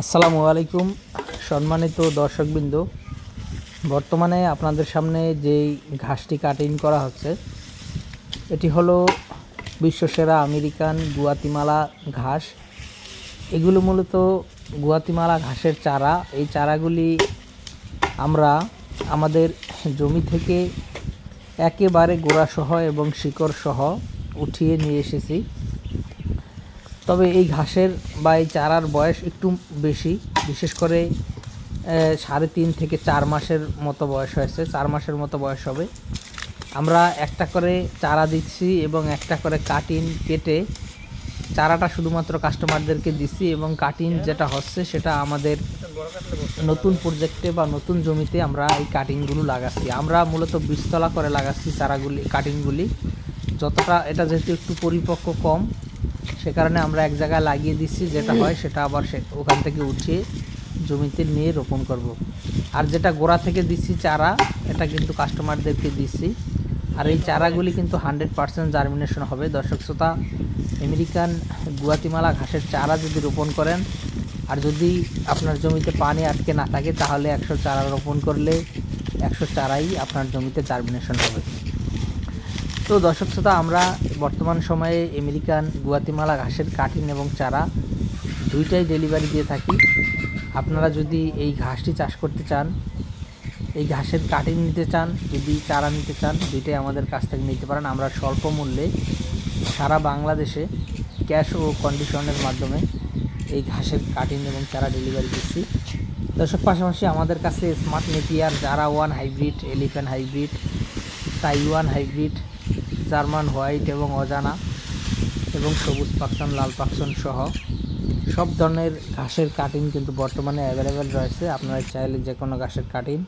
আসসালামু আলাইকুম, সম্মানিত দর্শকবৃন্দ। বর্তমানে আপনাদের সামনে যেই ঘাসটি কাটিং করা হচ্ছে, এটি হলো বিশ্বসেরা আমেরিকান গুয়াতিমালা ঘাস। এগুলো মূলত গুয়াতিমালা ঘাসের চারা। এই চারাগুলি আমরা আমাদের জমি থেকে একেবারে গোড়াসহ এবং শিকড়সহ উঠিয়ে নিয়ে এসেছি। তবে এই ঘাসের বা এই চারার বয়স একটু বেশি। বিশেষ করে সাড়ে তিন থেকে চার মাসের মতো বয়স হয়েছে। চার মাসের মতো বয়স হবে। আমরা একটা করে চারা দিচ্ছি এবং একটা করে কাটিং কেটে চারাটা শুধুমাত্র কাস্টমারদেরকে দিচ্ছি এবং কাটিং যেটা হচ্ছে সেটা আমাদের নতুন প্রজেক্টে বা নতুন জমিতে আমরা এই কাটিংগুলো লাগাচ্ছি। আমরা মূলত বীজতলা করে লাগাচ্ছি চারাগুলি, কাটিংগুলি। যতটা, এটা যেহেতু একটু পরিপক্ক কম সে কারণে আমরা এক জায়গায় লাগিয়ে দিচ্ছি, যেটা হয় সেটা আবার সে ওখান থেকে উঠিয়ে জমিতে নিয়ে রোপণ করব। আর যেটা গোড়া থেকে দিচ্ছি চারা, এটা কিন্তু কাস্টমারদেরকে দিচ্ছি। আর এই চারাগুলি কিন্তু হান্ড্রেড পার্সেন্ট জার্মিনেশন হবে। দর্শক শ্রোতা, আমেরিকান গুয়াতিমালা ঘাসের চারা যদি রোপণ করেন, আর যদি আপনার জমিতে পানি আটকে না থাকে, তাহলে একশো চারা রোপণ করলে একশো চারাই আপনার জমিতে জার্মিনেশন হবে। তো দর্শক শ্রোতা, আমরা বর্তমান সময়ে আমেরিকান গুয়াতিমালা ঘাসের কাটিং এবং চারা দুইটাই ডেলিভারি দিয়ে থাকি। আপনারা যদি এই ঘাসটি চাষ করতে চান, এই ঘাসের কাটিং নিতে চান, যদি চারা নিতে চান, দুইটাই আমাদের কাছ থেকে নিতে পারেন। আমরা স্বল্প মূল্যে সারা বাংলাদেশে ক্যাশ ও কন্ডিশনের মাধ্যমে এই ঘাসের কাটিং এবং চারা ডেলিভারি দিচ্ছি। দর্শক, পাশাপাশি আমাদের কাছে স্মার্ট নেপিয়ার জারা one hybrid elephant hybrid Taiwan hybrid German, white এবং অজানা এবং সবুজ পাকসন, লাল পাকসন সহ সব ধরনের ঘাসের কাটিং কিন্তু বর্তমানে অ্যাভেলেবেল রয়েছে। আপনারা চাইলে যে কোনো ঘাসের কাটিং